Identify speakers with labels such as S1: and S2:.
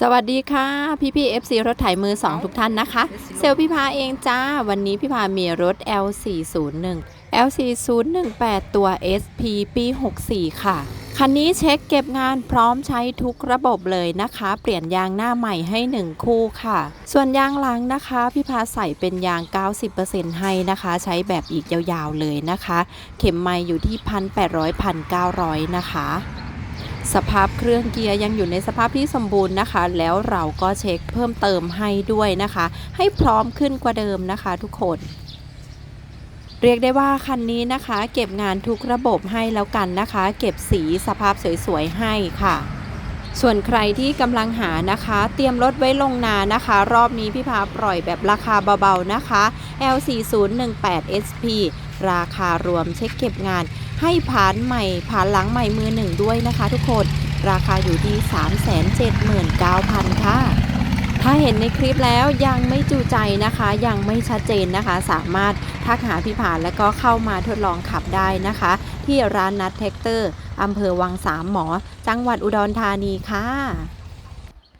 S1: สวัสดีค่ะพี่พี่ FC รถไถมือ 2 ทุกท่านนะคะ เซลพี่พาเองจ้า วันนี้พี่พามีรถ L401 L4018 ตัว SP ปี 64 ค่ะ คันนี้เช็คเก็บงานพร้อมใช้ทุกระบบเลยนะคะ เปลี่ยนยางหน้าใหม่ให้ 1 คู่ค่ะ ส่วนยางหลังนะคะ พี่พาใส่เป็นยาง 90%ให้นะคะ ใช้แบบอีกยาวๆเลยนะคะ เข็มไม้อยู่ที่ 1,800-1,900 นะคะ สภาพเครื่องเกียร์ยังอยู่ในสภาพที่สมบูรณ์นะคะ แล้วเราก็เช็คเพิ่มเติมให้ด้วยนะคะ ให้พร้อมขึ้นกว่าเดิมนะคะทุกคน เรียกได้ว่าคันนี้นะคะ เก็บงานทุกระบบให้แล้วกันนะคะ เก็บสีสภาพสวยๆให้ค่ะ ส่วนใครที่กำลังหานะคะ เตรียมรถไว้ลงนานะคะ รอบนี้พี่พาปล่อยแบบราคาเบาๆนะคะ L4018 SP ราคารวมเช็คเก็บงาน ให้ผ่านใหม่ผ่านหลังใหม่มือหนึ่งด้วยนะคะทุกคน ราคาอยู่ที่ 379,000 ค่ะ ถ้าเห็นในคลิปแล้วยังไม่จูใจนะคะ ยังไม่ชัดเจนนะคะ สามารถ ทักหาพี่ผานแล้วก็เข้ามาทดลองขับได้นะคะ ที่ร้านนัดแท็กเตอร์อำเภอวังสามหมอ จังหวัดอุดรธานีค่ะ